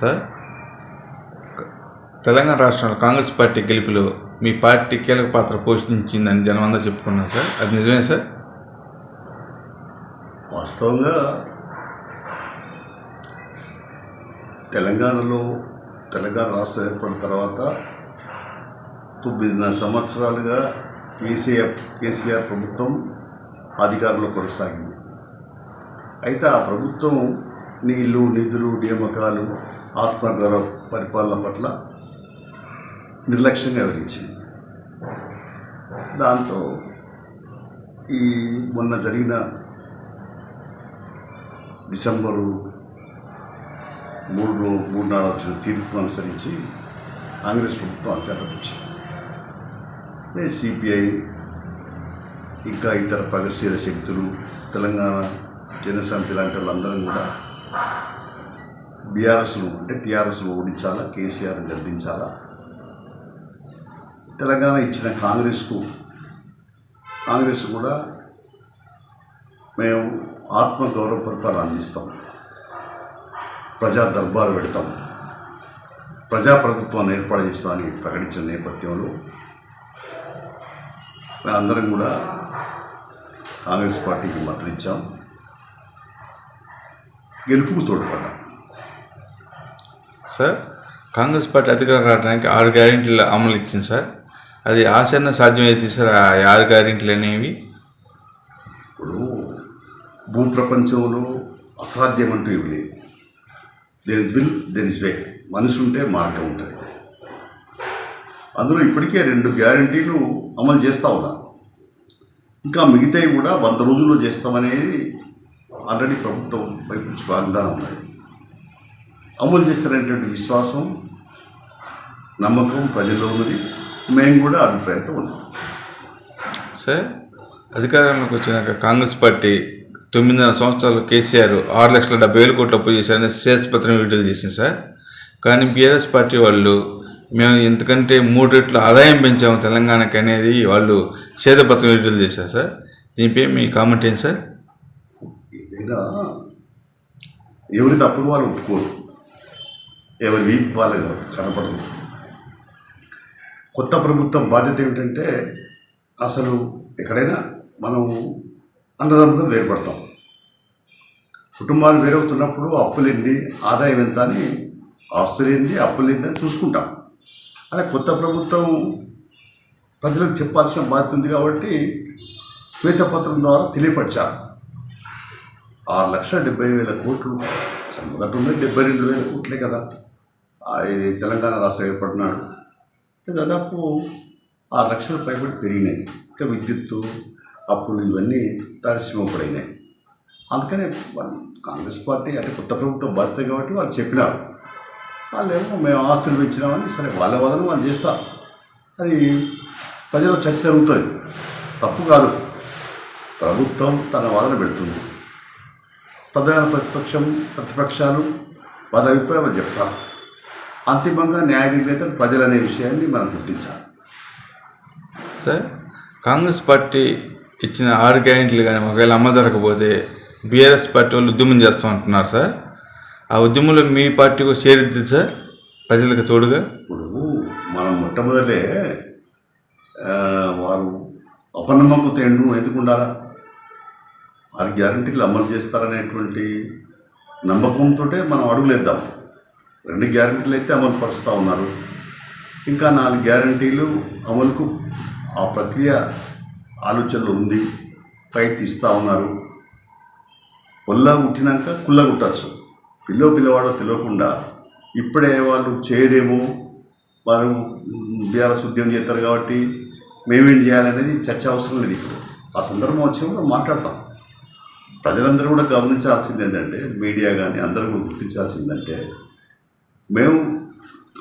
Sir? Telangana రాష్ట్రంలో Congress party గెలుపులో మీ party కీలక పాత్ర పోషించిందని జనమందరూ చెప్పుకున్నారు సార్. అది నిజమే సార్? వాస్తవంగా తెలంగాణలో తెలంగాణ రాష్ట్రం ఏర్పడిన తర్వాత తొమ్మిదిన్నర సంవత్సరాలుగా కేసీఆర్ కేసీఆర్ ప్రభుత్వం అధికారంలో కొనసాగింది. అయితే ఆ ప్రభుత్వం నీళ్ళు నిధులు నియామకాలు ఆత్మగౌరవ పరిపాలన పట్ల నిర్లక్ష్యంగా వివరించింది. దాంతో ఈ మొన్న జరిగిన డిసెంబరు మూడు మూడు నాడు వచ్చిన తీర్పును అనుసరించి కాంగ్రెస్ ప్రభుత్వం అధికారంలోకి వచ్చింది. సిపిఐ ఇంకా ఇతర ప్రగతిశీల శక్తులు తెలంగాణ జనసమితి లాంటి వాళ్ళందరం కూడా బీఆర్ఎస్లు అంటే టీఆర్ఎస్లు ఓడించాలా కేసీఆర్ని గెలిపించాలా తెలంగాణ ఇచ్చిన కాంగ్రెస్కు కాంగ్రెస్ కూడా మేము ఆత్మగౌరవ పరిపాలన అందిస్తాం. ప్రజా దర్బారు పెడతాం. ప్రజాప్రభుత్వాన్ని ఏర్పాటు చేస్తామని ప్రకటించిన నేపథ్యంలో మేమందరం కూడా కాంగ్రెస్ పార్టీకి మద్దతు ఇచ్చాం గెలుపుకు తోడ్పడ్డాం. సార్. కాంగ్రెస్ పార్టీ అధికారం రావడానికి ఆరు గ్యారెంటీలు అమలు ఇచ్చింది సార్. అది ఆచరణ సాధ్యమైతే సార్ ఆ ఆరు గ్యారెంటీలు అనేవి? ఇప్పుడు భూ ప్రపంచంలో అసాధ్యం అంటూ ఏమి లేదు. Then is will then is way మనసు ఉంటే మార్గం ఉంటుంది. అందులో ఇప్పటికే రెండు గ్యారంటీలు అమలు చేస్తూ ఉన్నారు ఇంకా మిగతాయి కూడా వంద రోజుల్లో చేస్తామనేది ఆల్రెడీ ప్రభుత్వం వైపు వాగ్దానం ఉన్నది. అమలు చేస్తారనేటువంటి విశ్వాసం నమ్మకం ప్రజల్లో ఉన్నది. మేము కూడా అభిప్రాయంతో ఉన్నాం. సార్ అధికారంలోకి వచ్చినాక కాంగ్రెస్ పార్టీ తొమ్మిదిన్నర సంవత్సరాలు కేసీఆర్ ఆరు లక్షల డెబ్బై వేల కోట్లు అప్పు చేశారని శ్వేతపత్రం విడుదల చేసింది సార్. కానీ బీఆర్ఎస్ పార్టీ వాళ్ళు మేము ఇంతకంటే మూడు రెట్లు ఆదాయం పెంచాము తెలంగాణకి అనేది వాళ్ళు శ్వేతపత్రం విడుదల చేశారు సార్. దీనిపై మీ కామెంట్ ఏంటి సార్? ఏదైనా ఎవరి తప్పుడు వాళ్ళు ఒప్పుకోరు. ఎవరి వీపు వాళ్ళు కనపడదు. కొత్త ప్రభుత్వం బాధ్యత ఏమిటంటే అసలు ఎక్కడైనా మనం అన్నదమ్ముగా వేరుపడతాం. కుటుంబాలు వేరవుతున్నప్పుడు అప్పులేంటి ఆదాయం ఎంత అని ఆస్తులేంటి అప్పులేంటి అని చూసుకుంటాం. అలా కొత్త ప్రభుత్వం ప్రజలకు చెప్పాల్సిన బాధ్యత ఉంది కాబట్టి శ్వేతపత్రం ద్వారా తెలియపరిచారు. ఆరు లక్షల డెబ్బై వేల కోట్లు అసలు మొదట ఉన్నది డెబ్బై రెండు వేల కోట్లే కదా. ఇది తెలంగాణ రాష్ట్రం ఏర్పడినాడు. అంటే దాదాపు ఆరు లక్షల పైబడి పెరిగినాయి. ఇంకా విద్యుత్తు అప్పులు ఇవన్నీ తడిసిమపడైనాయి అందుకనే కాంగ్రెస్ పార్టీ అంటే కొత్త ప్రభుత్వం బాధ్యత కాబట్టి వాళ్ళు చెప్పినారు. వాళ్ళు ఏమో మేము ఆస్తులు పెంచినామని సరే వాళ్ళ వదలు వాళ్ళు చేస్తారు. అది ప్రజల చర్చ జరుగుతుంది. తప్పు కాదు. ప్రభుత్వం తన వాదన పెడుతుంది. ప్రధాన ప్రతిపక్షం ప్రతిపక్షాలు వాళ్ళ అభిప్రాయాలు చెప్తారు. అంతిమంగా న్యాయ ప్రజలు అనే విషయాన్ని మనం గుర్తించాలి. సార్ కాంగ్రెస్ పార్టీ ఇచ్చిన ఆరు గ్యారెంటీలు కానీ ఒకవేళ అమలు జరగకపోతే బీఆర్ఎస్ పార్టీ వాళ్ళు ఉద్యమం చేస్తాం అంటున్నారు సార్. ఆ ఉద్యమంలో మీ పార్టీ కూడా చేరిద్ది సార్ ప్రజలకు తోడుగా? ఇప్పుడు మనం మొట్టమొదలే వారు అపనమ్మకంతో ఎందుకు ఉండాలా? వారి గ్యారంటీలు అమలు చేస్తారనేటువంటి నమ్మకంతో మనం అడుగులేద్దాం. రెండు గ్యారంటీలు అయితే అమలు పరుస్తూ ఉన్నారు. ఇంకా నాలుగు గ్యారంటీలు అమలుకు ఆ ప్రక్రియ ఆలోచనలో ఉంది. ప్రయత్నిస్తూ ఉన్నారు. కొల్ల కుట్టినాక కుల్ల కుట్టచ్చు. పిల్లో పిల్లవాడో తెలియకుండా ఇప్పుడే వాళ్ళు చేయరేమో వారు బీఆర్ఎస్ ఉద్యమం చేస్తారు కాబట్టి మేమేం చేయాలనేది చర్చ అవసరం లేదు ఇప్పుడు. ఆ సందర్భం వచ్చినప్పుడు మాట్లాడతాం. ప్రజలందరూ కూడా గమనించాల్సింది ఏంటంటే మీడియా కానీ అందరూ కూడా గుర్తించాల్సిందంటే మేము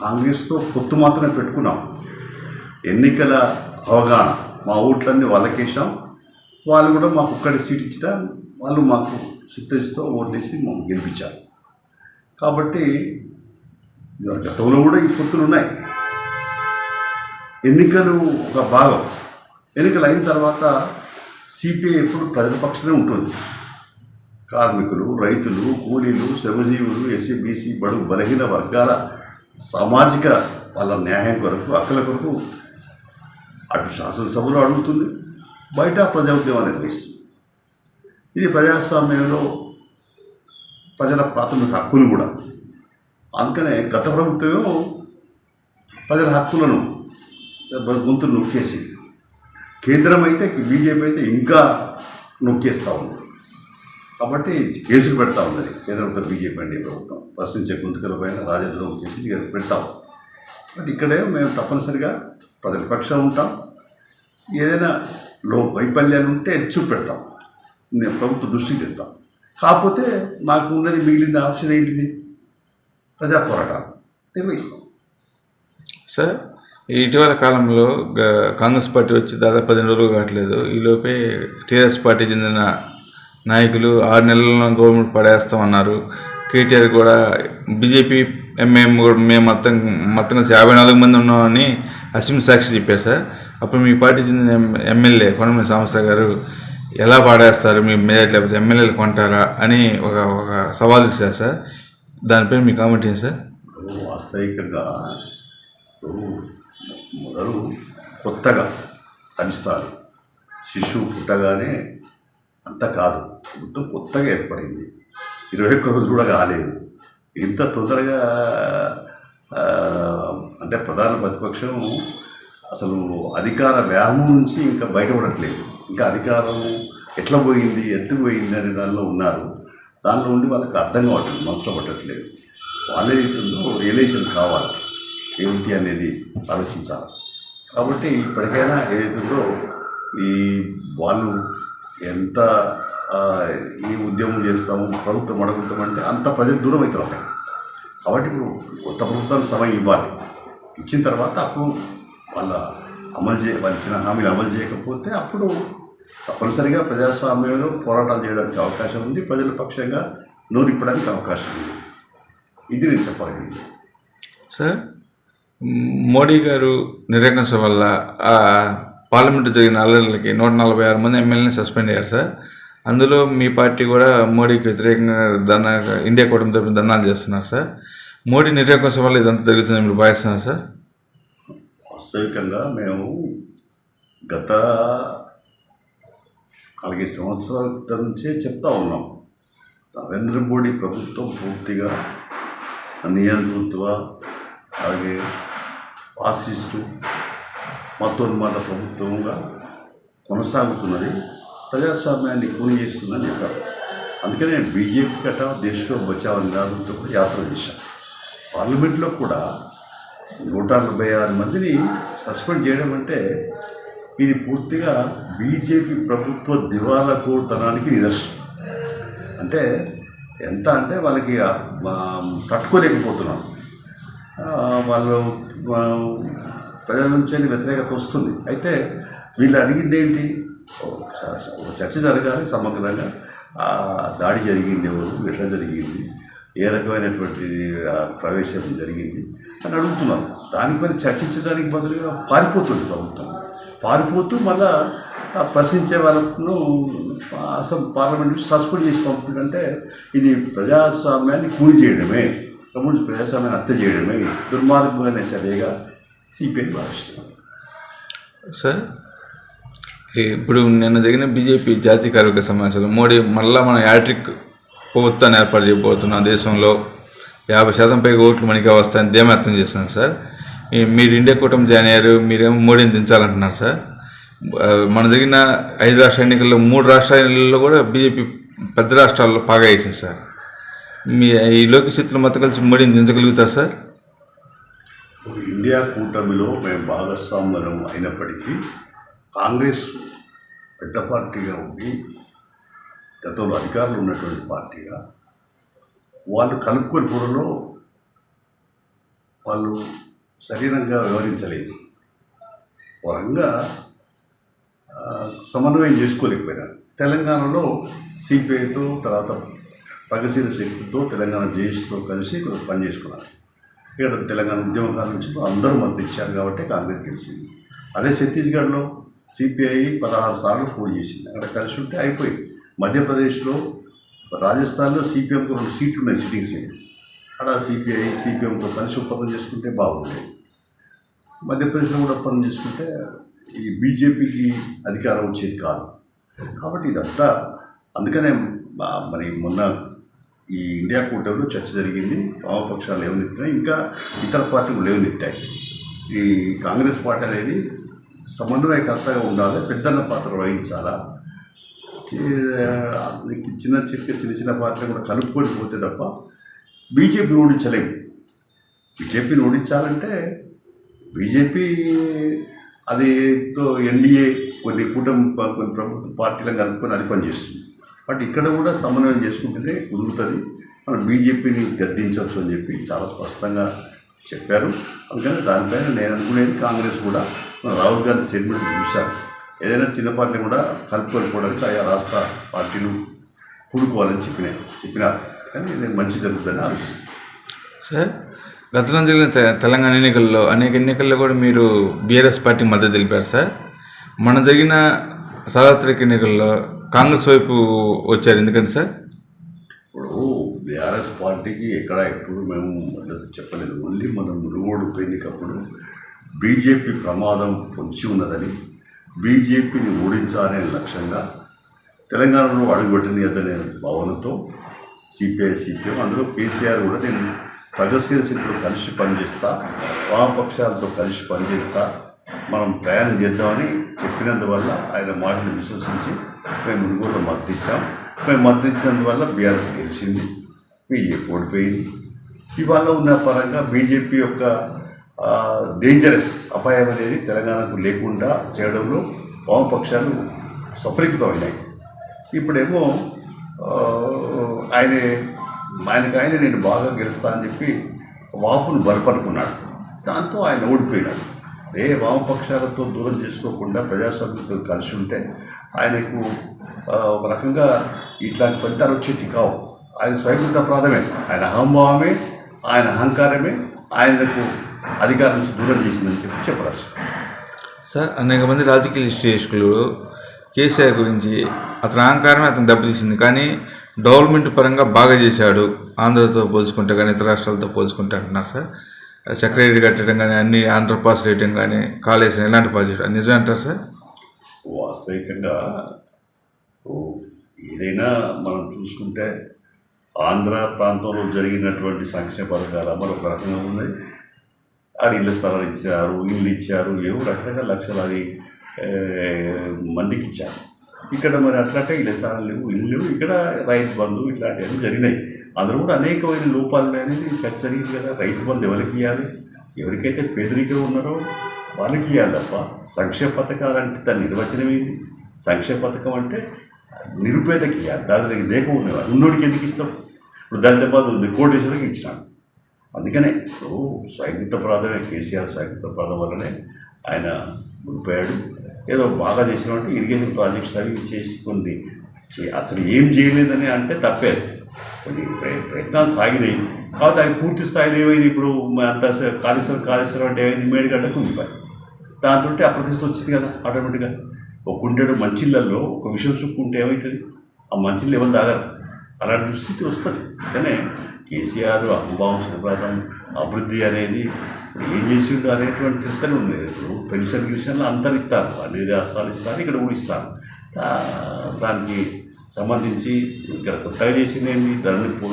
కాంగ్రెస్తో పొత్తు మాత్రమే పెట్టుకున్నాం. ఎన్నికల అవగాహన మా ఓట్లన్నీ వాళ్ళకేసాం వాళ్ళు కూడా మాకు ఒక్కడి సీట్ ఇచ్చినా వాళ్ళు మాకు సిద్ధతో ఓటు తీసి మాకు గెలిపించారు. కాబట్టి గతంలో కూడా ఈ పొత్తులు ఉన్నాయి. ఎన్నికలు ఒక భాగం. ఎన్నికలు అయిన తర్వాత సిపిఐ ఎప్పుడు ప్రజల పక్షమే ఉంటుంది. కార్మికులు రైతులు కూలీలు శ్రమజీవులు ఎస్సీ బీసీ బడుగు బలహీన వర్గాల సామాజిక వాళ్ళ న్యాయం కొరకు హక్కుల కొరకు అటు శాసనసభలో అడుగుతుంది. బయట ప్రజా ఉద్యమం నిర్వహిస్తుంది. ఇది ప్రజాస్వామ్యంలో ప్రజల ప్రాథమిక హక్కులు కూడా. అందుకనే గత ప్రభుత్వం ప్రజల హక్కులను గొంతు నొక్కేసి కేంద్రం అయితే బీజేపీ అయితే ఇంకా నొక్కేస్తూ ఉంది. కాబట్టి కేసులు పెడతా ఉన్నది. కేంద్రంతో బీజేపీ అండి ప్రభుత్వం. ప్రశ్నించే గుంతకల పైన రాజద్రోహం కేసులు పెడతాం. బట్ ఇక్కడే మేము తప్పనిసరిగా ప్రతిపక్షం ఉంటాం. ఏదైనా లో వైఫల్యాలు ఉంటే చూపెడతాం. నేను ప్రభుత్వ దృష్టికి తెస్తాం కాకపోతే మాకు ఉన్నది మిగిలిన ఆప్షన్ ఏంటిది? ప్రజా పోరాటాలు నిర్వహిస్తాం. సార్ ఇటీవల కాలంలో కాంగ్రెస్ పార్టీ వచ్చి దాదాపు పదిహేను రోజులు కావట్లేదు. ఈలోపే టీఆర్ఎస్ పార్టీ చెందిన నాయకులు ఆరు నెలల్లో గవర్నమెంట్ పడేస్తామన్నారు. కేటీఆర్ కూడా బీజేపీ ఎంఎం కూడా మేము మొత్తం మొత్తం కలిసి యాభై నాలుగు మంది ఉన్నామని అసెంబ్లీ సాక్షి చెప్పారు సార్. అప్పుడు మీ పార్టీ చెందిన ఎమ్మెల్యే కొనమల సాంబశివ గారు ఎలా పాడేస్తారు మీ మెజార్టీ లేకపోతే ఎమ్మెల్యేలు కొంటారా అని ఒక ఒక సవాల్ ఇచ్చారు సార్. దానిపై మీ కామెంట్ ఏంటి సార్. వాస్తవికంగా మొదలు కొత్తగా కనిస్తారు శిశువు పుట్టగానే అంత కాదు. మొత్తం కొత్తగా ఏర్పడింది. ఇరవై ఒక్క రోజులు కూడా కాలేదు. ఇంత తొందరగా అంటే ప్రధాన ప్రతిపక్షం అసలు అధికార వ్యామం నుంచి ఇంకా బయటపడట్లేదు ఇంకా అధికారం ఎట్లా పోయింది ఎందుకు పోయింది అనే దానిలో ఉన్నారు. దానిలో ఉండి వాళ్ళకి అర్థం కావట్లేదు మనసులో పట్టట్లేదు. వాళ్ళు ఏదైతుందో రియలైజేషన్ కావాలి. ఏమిటి అనేది ఆలోచించాలి. కాబట్టి ఇప్పటికైనా ఏదైతుందో ఈ వాళ్ళు ఎంత ఈ ఉద్యమం చేస్తాము ప్రభుత్వం అడుగుతామంటే అంత ప్రజలు దూరం అవుతారు కాబట్టి ఇప్పుడు కొత్త ప్రభుత్వానికి సమయం ఇవ్వాలి. ఇచ్చిన తర్వాత అప్పుడు వాళ్ళ అమలు చే వాళ్ళు ఇచ్చిన హామీలు అమలు చేయకపోతే అప్పుడు తప్పనిసరిగా ప్రజాస్వామ్యంలో పోరాటాలు చేయడానికి అవకాశం ఉంది. ప్రజల పక్షంగా నోరిప్పడానికి అవకాశం ఉంది. ఇది నేను చెప్పగలిగింది సార్ మోడీ గారు నిరంకుశం వల్ల పార్లమెంటు జరిగిన అల్లర్లకి నూట నలభై ఆరు మంది ఎమ్మెల్యేని సస్పెండ్ అయ్యారు సార్. అందులో మీ పార్టీ కూడా మోడీకి వ్యతిరేకంగా ధర్నా ఇండియా కూటమి తరపున ధర్నాలు చేస్తున్నారు సార్. మోడీ నిర్యాకోసం వల్ల ఇదంతా జరుగుతుందని మీరు భావిస్తున్నారు సార్? వాస్తవికంగా మేము గత నాలుగైదు సంవత్సరాల క్రితం నుంచే చెప్తా ఉన్నాం. నరేంద్ర మోడీ ప్రభుత్వం పూర్తిగా నియంతృత్వ అలాగే ఫాసిస్టు మతోన్మాద ప్రభుత్వంగా కొనసాగుతున్నది. ప్రజాస్వామ్యాన్ని కూని చేస్తుందని చెప్పారు. అందుకనే బీజేపీ కట దేశంలో బచావ్ నినాదంతో కూడా యాత్ర చేశాను పార్లమెంట్లో కూడా నూట నలభై ఆరు మందిని సస్పెండ్ చేయడం అంటే ఇది పూర్తిగా బీజేపీ ప్రభుత్వ దివాలా కోరుతనానికి నిదర్శనం. అంటే ఎంత అంటే వాళ్ళకి తట్టుకోలేకపోతున్నాను తట్టుకోలేకపోతున్నాం వాళ్ళు ప్రజల నుంచి వ్యతిరేకత వస్తుంది. అయితే వీళ్ళు అడిగింది ఏంటి? ఒక చర్చ జరగాలి సమగ్రంగా. దాడి జరిగింది ఎవరు? ఎట్లా జరిగింది? ఏ రకమైనటువంటి ప్రవేశం జరిగింది? అని అడుగుతున్నారు. దానిపైన చర్చించడానికి బదులుగా పారిపోతుంది ప్రభుత్వం. పారిపోతూ మళ్ళా ప్రశ్నించే వాళ్ళను అసలు పార్లమెంట్ నుంచి సస్పెండ్ చేసి పంపుతుందంటే ఇది ప్రజాస్వామ్యాన్ని కూలి చేయడమే కమ్యూనిస్ట్ ప్రజాస్వామ్యాన్ని హత్య చేయడమే. దుర్మార్గమైన చర్యగా సిపిఐ సార్ ఇప్పుడు నిన్న జరిగిన బీజేపీ జాతీయ కార్మిక సమావేశంలో మోడీ మళ్ళా మన యాట్రిక్ ప్రభుత్వాన్ని ఏర్పాటు చేయబోతున్నాం దేశంలో యాభై శాతం పైగా ఓట్లు మనకే వస్తాయని ధీమా చేస్తున్నాను సార్. మీరు ఇండియా కూటమి జాయిన్ అయ్యారు మీరేమో మోడీని దించాలంటున్నారు సార్. మన జరిగిన ఐదు రాష్ట్ర ఎన్నికల్లో మూడు రాష్ట్రాలలో కూడా బీజేపీ పెద్ద రాష్ట్రాల్లో పాగా వేసింది సార్. మీ ఈ లోకశక్తులు మొత్తం కలిసి మోడీని దించగలుగుతారు సార్? ఇండియా కూటమిలో మేము భాగస్వామ్యం అయినప్పటికీ కాంగ్రెస్ పెద్ద పార్టీగా ఉండి గతంలో అధికారులు ఉన్నటువంటి పార్టీగా వాళ్ళు కలుపుకొని కూరలో వాళ్ళు శరీరంగా వ్యవహరించలేదు. పరంగా సమన్వయం చేసుకోలేకపోయినారు. తెలంగాణలో సిపిఐతో తర్వాత ప్రగతిశీల శక్తితో తెలంగాణ జేఎస్తో కలిసి కొంచెం పనిచేసుకున్నారు ఇక్కడ తెలంగాణ ఉద్యమకాల నుంచి అందరూ మద్దతిచ్చారు కాబట్టి కాంగ్రెస్ గెలిచింది. అదే ఛత్తీస్గఢ్లో సిపిఐ పదహారు సార్లు పోటీ చేసింది. అక్కడ కలిసి ఉంటే అయిపోయింది. మధ్యప్రదేశ్లో రాజస్థాన్లో సిపిఎంకు రెండు సీట్లు ఉన్నాయి సిట్టింగ్ సీట్లు అక్కడ సిపిఐ సిపిఎంతో కలిసి ఒప్పందం చేసుకుంటే బాగుండేది. మధ్యప్రదేశ్లో కూడా ఒప్పందం చేసుకుంటే ఈ బీజేపీకి అధికారం వచ్చేది కాదు. కాబట్టి ఇదంతా అందుకనే మరి మొన్న ఈ ఇండియా కూటమిలో చర్చ జరిగింది. వామపక్షాలు లేవనెత్తినాయి ఇంకా ఇతర పార్టీలు లేవనెత్తాయి ఈ కాంగ్రెస్ పార్టీ అనేది సమన్వయకర్తగా ఉండాలి. పెద్దన్న పాత్ర వహించాలా? చిన్న చిన్న చిన్న చిన్న పార్టీలు కూడా కలుపుకొని పోతే తప్ప బీజేపీని ఓడించలేము బీజేపీని ఓడించాలంటే బీజేపీ అది తో ఎన్డీఏ కొన్ని కూటమి కొన్ని ప్రభుత్వ పార్టీలను కలుపుకొని అది పనిచేస్తుంది. బట్ ఇక్కడ కూడా సమన్వయం చేసుకుంటేనే కుదురుతుంది. మనం బీజేపీని గద్దించవచ్చు అని చెప్పి చాలా స్పష్టంగా చెప్పారు. అందుకని దానిపైన నేను అనుకునేది కాంగ్రెస్ కూడా రాహుల్ గాంధీ స్టేట్మెంట్ చూశారు. ఏదైనా చిన్న పార్టీని కూడా కలుపుకోవడానికి ఆయా రాష్ట్ర పార్టీలు కూడుకోవాలని చెప్పినాయి చెప్పినారు కానీ నేను మంచి జరుగుతుందని ఆలోచిస్తున్నాను సార్ గతంలో జరిగిన తె- తెలంగాణ ఎన్నికల్లో అనేక ఎన్నికల్లో కూడా మీరు బీఆర్ఎస్ పార్టీ మద్దతు తెలిపారు సార్. మన జరిగిన సార్వత్రిక ఎన్నికల్లో కాంగ్రెస్ వైపు వచ్చారు. ఎందుకంటే సార్? ఇప్పుడు బీఆర్ఎస్ పార్టీకి ఎక్కడ ఎప్పుడు మేము మద్దతు చెప్పలేదు. ఓన్లీ మనం మునుగోడు ఎన్నికప్పుడు బీజేపీ ప్రమాదం పొంచి ఉన్నదని బీజేపీని ఓడించాలనే లక్ష్యంగా తెలంగాణలో అడుగుపెట్టనియద్దనే భావనతో సిపిఐ సిపిఎం అందులో కేసీఆర్ కూడా నేను ప్రగతిశీల శక్తులు కలిసి పనిచేస్తా వామపక్షాలతో కలిసి పనిచేస్తా మనం ప్రయాణం చేద్దామని చెప్పినందువల్ల ఆయన మాటను విశ్వసించి మేము మునుగోడులో మద్దతు ఇచ్చాం మేము మద్దతు ఇచ్చినందువల్ల బీఆర్ఎస్ గెలిచింది. బీజేపీ ఓడిపోయింది. ఇవాళ ఉన్న పరంగా బీజేపీ యొక్క డేంజరస్ అపాయం అనేది తెలంగాణకు లేకుండా చేయడంలో వామపక్షాలు సఫలీకృతమైనాయి. ఇప్పుడేమో ఆయనే ఆయన ఆయనకు ఆయన నేను బాగా గెలుస్తా అని చెప్పి వాపును బలపరుకున్నాడు. దాంతో ఆయన ఓడిపోయినాడు. అదే వామపక్షాలతో దూరం చేసుకోకుండా ప్రజాస్వామ్యంతో కలిసి ఉంటే ఆయనకు ఒక రకంగా ఇట్లాంటి ఫలితాలు వచ్చేటి కావు. ఆయన స్వయంకృత ప్రాధమే ఆయన అహంభావమే ఆయన అహంకారమే ఆయనకు అధికారం నుంచి దూరం చేసిందని చెప్పి చెప్పరాసు సార్ అనేక మంది రాజకీయ విశ్లేషకులు కేసీఆర్ గురించి అతని అహంకారమే అతను దెబ్బతీసింది కానీ డెవలప్మెంట్ పరంగా బాగా చేశాడు. ఆంధ్రతో పోల్చుకుంటే కానీ ఇతర రాష్ట్రాలతో పోల్చుకుంటే అంటున్నారు సార్. సెక్రటరీ కట్టడం కానీ అన్ని ఆంధ్ర పాస్ రేటింగ్ కానీ కాలేజ్ ఎలాంటి ప్రాజెక్ట్ నిజమే అంటారు సార్? వాస్తవికంగా ఏదైనా మనం చూసుకుంటే ఆంధ్ర ప్రాంతంలో జరిగినటువంటి సంక్షేమ పథకాలు అమలు ఒక రకంగా ఉన్నాయి. ఆడ ఇళ్ళ స్థలాలు ఇచ్చారు ఇల్లు ఇచ్చారు ఏవో రకరకాల లక్షలాది మందికి ఇచ్చారు. ఇక్కడ మరి అట్లాంటే ఇళ్ళ స్థలాలు లేవు ఇల్లు లేవు. ఇక్కడ రైతు బంధు ఇట్లాంటివన్నీ జరిగినాయి. అందులో కూడా అనేకమైన లోపాలు ఉన్నాయని చర్చ జరిగింది కదా. రైతు బంధు ఎవరికి ఇవ్వాలి ఎవరికైతే పేదరికం ఉన్నారో వాళ్ళకి ఇవ్వాలి తప్ప సంక్షేమ పథకాలు అంటే దాని నిర్వచనం ఏంటి? సంక్షేమ పథకం అంటే నిరుపేదకి ఇవ్వాలి దాని లేక ఉన్నోడికి ఎందుకు ఇస్తాం? ఇప్పుడు దళిత బంధు ఉంది. కోటేశ్వరికి ఇచ్చినాడు. అందుకనే ఇప్పుడు స్వయంకృత ప్రాధమే కేసీఆర్ స్వయంకృత ప్రాధం వల్లనే ఆయన గురిపోయాడు ఏదో బాగా చేసినామంటే ఇరిగేషన్ ప్రాజెక్ట్స్ అవి చేసుకుంది. అసలు ఏం చేయలేదని అంటే తప్పే. కొన్ని ప్రయత్నాలు సాగినాయి. కాబట్టి అవి పూర్తి స్థాయిలో ఏమైంది ఇప్పుడు? అంత కాళేశ్వరం కాళేశ్వరం అంటే ఏమైంది? మేడిగడ్డ కుంగిపోయి దాంతో అప్రతిష్ట వచ్చింది కదా ఆటోమేటిక్గా ఒక కుండెడు మంచిళ్ళల్లో ఒక విషయం చుక్కుంటే ఏమవుతుంది ఆ మంచిళ్ళు ఎవరు తాగరు? అలాంటి దుస్థితి వస్తుంది. కానీ కేసీఆర్ అహంభావం సుప్రభాతం అభివృద్ధి అనేది ఏం చేసిండు అనేటువంటి తిత్తలు ఉంది. ఇప్పుడు పెన్షన్ గిన్షన్లు అందరు ఇస్తారు. అన్ని రాష్ట్రాలు ఇస్తారు ఇక్కడ కూడా ఇస్తారు. దానికి సంబంధించి ఇక్కడ కొత్తగా చేసింది ఏంటి? ధరని పూ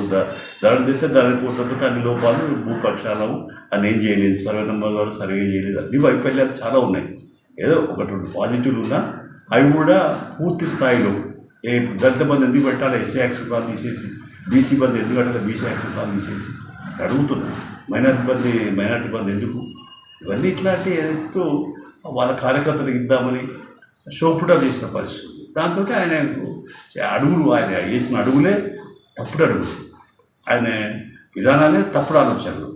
ధరని తెస్తే ధరని పూటతో అన్ని లోపాలు భూపక్షాలము అని ఏం చేయలేదు సర్వే నెంబర్ ద్వారా సర్వే చేయలేదు. అన్ని వైఫల్యాలు చాలా ఉన్నాయి. ఏదో ఒకటి రెండు పాజిటివ్లు ఉన్నా అవి కూడా పూర్తి స్థాయిలో ఏ దళిత బంధు ఎందుకు పెట్టాలి ఎస్సీ యాక్షన్ ప్లాన్ తీసేసి బీసీ బంధు ఎందుకు పెట్టాలి బీసీ యాక్షన్ ప్లాన్ తీసేసి అడుగుతున్నాను మైనార్టీ బంధు మైనార్టీ బంధు ఎందుకు? ఇవన్నీ ఇట్లాంటి ఏదైతే వాళ్ళ కార్యకర్తలకు ఇద్దామని షోపుట చేసిన పరిస్థితి. దాంతో ఆయన అడుగులు ఆయన వేసిన అడుగులే తప్పుడు అడుగులు. ఆయన విధానాలే తప్పుడు ఆలోచనలు.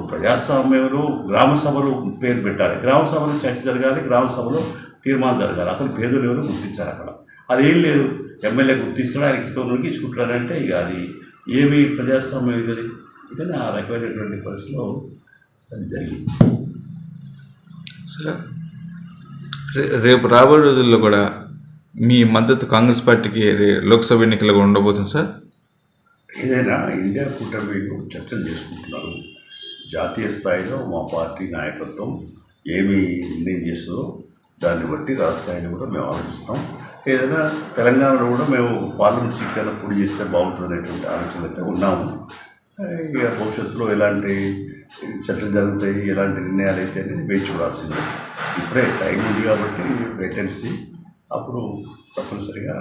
ప్రజాస్వామ్యంలో గ్రామ సభలు పేరు పెట్టాలి. గ్రామ సభలో చర్చ జరగాలి గ్రామ సభలో తీర్మానం జరగాలి. అసలు పేదలు ఎవరు గుర్తించారు అక్కడ? అదేం లేదు. ఎమ్మెల్యే గుర్తిస్తాడు ఆయనకి ఇష్టం ఇచ్చుకుంటాడంటే ఇక అది ఏమి ప్రజాస్వామ్యం ఇది ఇదని ఆ రకమైనటువంటి పరిస్థితిలో అది జరిగింది. సార్ రేపు రాబోయే రోజుల్లో కూడా మీ మద్దతు కాంగ్రెస్ పార్టీకి లోక్సభ ఎన్నికల్లో కూడా ఉండబోతుంది సార్? ఏదైనా ఇండియా కూటమిలో చర్చలు చేసుకుంటున్నారు. జాతీయ స్థాయిలో మా పార్టీ నాయకత్వం ఏమి నిర్ణయం చేస్తుందో దాన్ని బట్టి రాష్ట్ర కూడా మేము ఆలోచిస్తాం. ఏదైనా తెలంగాణలో కూడా మేము పార్లమెంట్ సీట్ కన్నా పొడి చేస్తే బాగుంటుంది అనేటువంటి ఆలోచనలు అయితే ఉన్నాము. ఇక భవిష్యత్తులో ఎలాంటి చర్చలు జరుగుతాయి ఎలాంటి నిర్ణయాలు అయితే అనేది వేచి చూడాల్సిందే. ఇప్పుడే టైం ఉంది కాబట్టి వేకెన్సీ అప్పుడు తప్పనిసరిగా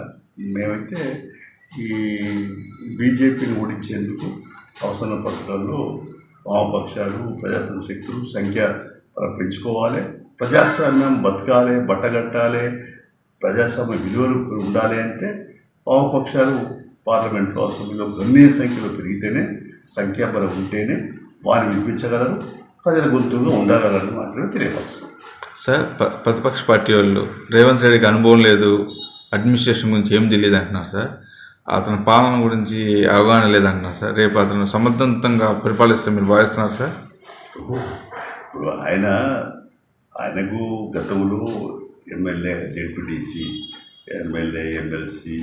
మేమైతే ఈ బీజేపీని ఓడించేందుకు అవసరమైన పత్రాల్లో వామపక్షాలు ప్రజాతంత్ర శక్తులు సంఖ్య పెంచుకోవాలి ప్రజాస్వామ్యం బతకాలి బట్టగట్టాలి ప్రజాస్వామ్య విలువలు ఉండాలి అంటే వామపక్షాలు పార్లమెంట్లో అసెంబ్లీలో గణనీయ సంఖ్యలో పెరిగితేనే సంఖ్యాబలం ఉంటేనే వారిని వినిపించగలరు ప్రజల గొంతుగా ఉండగలరని మాత్రమే తెలియపరుస్తున్నాం సార్ ప- ప్రతిపక్ష పార్టీ వాళ్ళు రేవంత్ రెడ్డికి అనుభవం లేదు అడ్మినిస్ట్రేషన్ గురించి ఏం తెలియదు అంటున్నారు సార్? అతని పాలన గురించి అవగాహన లేదంటున్నారు సార్. రేపు అతను సమర్థవంతంగా పరిపాలిస్తే మీరు భావిస్తున్నారు సార్? ఇప్పుడు ఆయన ఆయనకు గతంలో ఎమ్మెల్యే జెడ్పీటీసీ ఎమ్మెల్యే ఎమ్మెల్సీ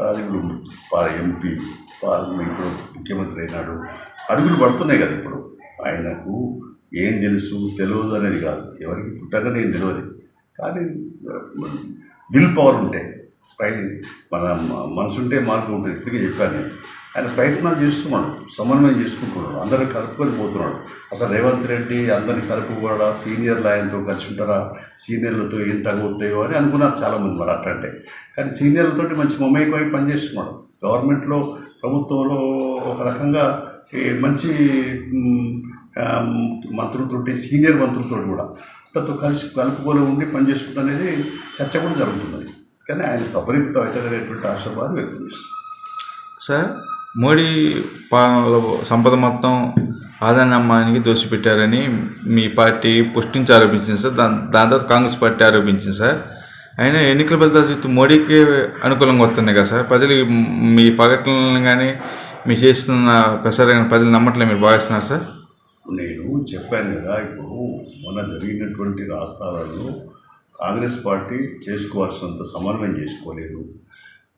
ఇప్పుడు ఎంపీ పార్లమెంట్ ముఖ్యమంత్రి అయినాడు. అడుగులు పడుతున్నాయి కదా ఇప్పుడు. ఆయనకు ఏం తెలుసు తెలియదు అనేది కాదు. ఎవరికి పుట్టగానే ఏం తెలియదు. కానీ విల్ పవర్ ఉంటే ప్రై మన మనసుంటే మార్పు ఉంటుంది. ఇప్పటికే చెప్పాను నేను. ఆయన ప్రయత్నాలు చేస్తున్నాడు. సమన్వయం చేసుకుంటున్నాడు. అందరిని కలుపుకొని పోతున్నాడు. అసలు రేవంత్ రెడ్డి అందరిని కలుపుకోడా? సీనియర్లు ఆయనతో కలిసి ఉంటారా? సీనియర్లతో ఏం తగ్గుతాయో అని అనుకున్నారు చాలామంది మరి అట్లంటే. కానీ సీనియర్లతోటి మంచి మమేకం పనిచేస్తున్నాడు. గవర్నమెంట్లో ప్రభుత్వంలో ఒక రకంగా మంచి మంత్రులతోటి సీనియర్ మంత్రులతో కూడా అతనితో కలిసి కలుపుకొని ఉండి పనిచేసుకుంటా అనేది చర్చ కూడా జరుగుతున్నది. కానీ ఆయన సపరిమితం అవుతాడనేటువంటి ఆశాభావం వ్యక్తం చేస్తుంది సార్ మోడీ పాలనలో సంపద మొత్తం ఆదాని అమ్మానికి దోషిపెట్టారని మీ పార్టీ పుష్టించి ఆరోపించింది సార్. దాని దాని తర్వాత కాంగ్రెస్ పార్టీ ఆరోపించింది సార్. అయినా ఎన్నికల ఫలితాలు చూస్తే మోడీకి అనుకూలంగా వస్తున్నాయి కదా సార్. ప్రజలు మీ పగట్లను కానీ మీ చేస్తున్న ప్రసారం ప్రజలు నమ్మట్లే మీరు భావిస్తున్నారు సార్? నేను చెప్పాను కదా ఇప్పుడు మొన్న జరిగినటువంటి రాష్ట్రాలలో కాంగ్రెస్ పార్టీ చేసుకోవాల్సినంత సమన్వయం చేసుకోలేదు.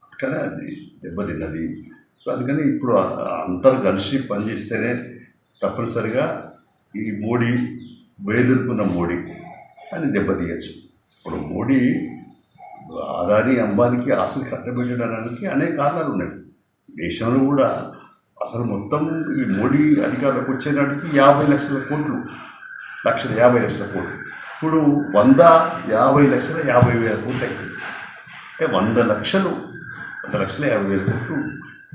అందుకనే అది దెబ్బతిన్నది. అందుకని ఇప్పుడు అందరు కలిసి పనిచేస్తేనే తప్పనిసరిగా ఈ మోడీ వేదిరుకున్న మోడీ అని దెబ్బతీయచ్చు. ఇప్పుడు మోడీ అదాని అంబానికి ఆశలు కట్టబెట్టడానికి అనేక కారణాలు ఉన్నాయి. దేశంలో కూడా అసలు మొత్తం ఈ మోడీ అధికారులకు వచ్చేనాటికి యాభై లక్షల కోట్లు లక్షల యాభై లక్షల కోట్లు. ఇప్పుడు వంద యాభై లక్షల యాభై వేల కోట్లు అయిపోయింది. అంటే వంద లక్షలు వంద లక్షల యాభై వేల కోట్లు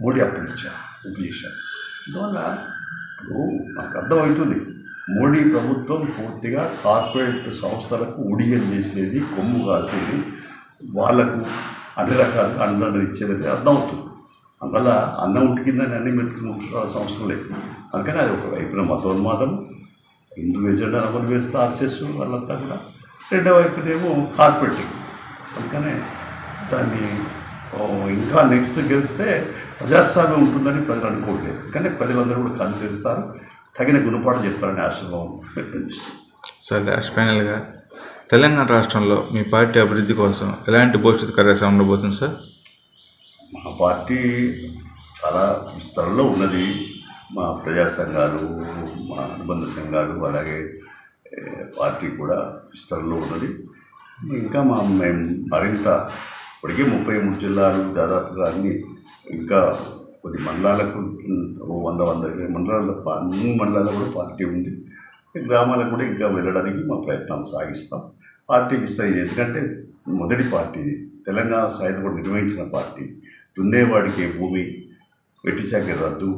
మోడీ అప్పుడు ఇచ్చారు బుక్ చేశారు అందువల్ల ఇప్పుడు నాకు అర్థమవుతుంది మోడీ ప్రభుత్వం పూర్తిగా కార్పొరేట్ సంస్థలకు ఉడియం చేసేది కొమ్ము కాసేది వాళ్ళకు అన్ని రకాలుగా అండలు ఇచ్చేది అర్థమవుతుంది. అందువల్ల అన్నం ఉడికిందని అన్ని మెతుకులు ఉంచుకోవాల్సిన అవసరం లేదు. అందుకని అది ఒక వైపున మతోన్మాదము హిందూ ఎజెండా అమలు వేస్తే ఆర్ఎస్ఎస్ వాళ్ళంతా కూడా. రెండో వైపునేమో కార్పొరేటింగ్ అందుకనే దాన్ని ఇంకా నెక్స్ట్ గెలిస్తే ప్రజాస్వామ్యం ఉంటుందని ప్రజలు అనుకోవట్లేదు. కానీ ప్రజలందరూ కూడా కళ్ళు తెరుస్తారు. తగిన గుణపాఠం చెప్తారని ఆశీర్వాదం వ్యక్తం చేస్తుంది సార్ లాస్ట్ ఫైనల్గా తెలంగాణ రాష్ట్రంలో మీ పార్టీ అభివృద్ధి కోసం ఎలాంటి భవిష్యత్తు కార్యాచరణ ఉండబోతుంది సార్? మా పార్టీ చాలా విస్తరణలో ఉన్నది. మా ప్రజా సంఘాలు మా అనుబంధ సంఘాలు అలాగే పార్టీ కూడా విస్తరణలో ఉన్నది. ఇంకా మా మేము మరింత ఇప్పటికే ముప్పై మూడు జిల్లాలు దాదాపుగా అన్ని ఇంకా కొన్ని మండలాలకు వంద వంద మండలాల తప్ప అన్ని మండలాల్లో కూడా పార్టీ ఉంది. గ్రామాలకు కూడా ఇంకా వెళ్ళడానికి మా ప్రయత్నాలు సాగిస్తాం. పార్టీ విస్తరించింది ఎందుకంటే మొదటి పార్టీ ఇది. తెలంగాణ సాయుధ కూడా నిర్వహించిన పార్టీ. దున్నేవాడికి భూమి వెట్టి సంఖ్య రద్దు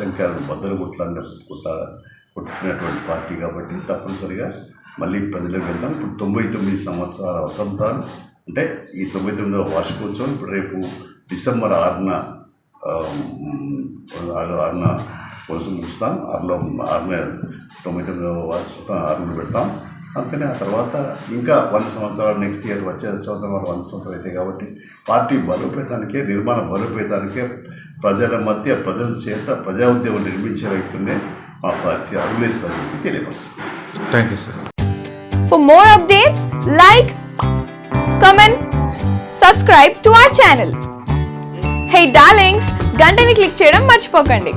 సంఖ్యలను బద్దలు కొట్టాలని కొట్ట కొట్టుకున్నటువంటి పార్టీ కాబట్టి తప్పనిసరిగా మళ్ళీ ప్రజలకు వెళ్దాం. ఇప్పుడు తొంభై తొమ్మిది సంవత్సరాల వసంతాలు అంటే ఈ తొంభై తొమ్మిదవ వార్షికోత్సవం ఇప్పుడు రేపు డిసెంబర్ ఆరున ఆరున కోసం ముగుస్తాం ఆరులో ఆరున తొంభై తొమ్మిదవ వార్షికం ఆరున పెడతాం. అందుకని ఆ తర్వాత ఇంకా వంద సంవత్సరాలు నెక్స్ట్ ఇయర్ వచ్చే సంవత్సరం వంద సంవత్సరాలు అవుతాయి కాబట్టి పార్టీ బలోపేతానికే నిర్మాణ బలోపేతానికే ప్రజల మధ్య ప్రజల చేత ప్రజా ఉద్యమం నిర్మించే వైపునే మా పార్టీ చెప్పి తెలియపరుస్తుంది. Thank you sir For more updates, like, comment, subscribe to our channel. Hey darlings, గంటని click చేయడం మర్చిపోకండి.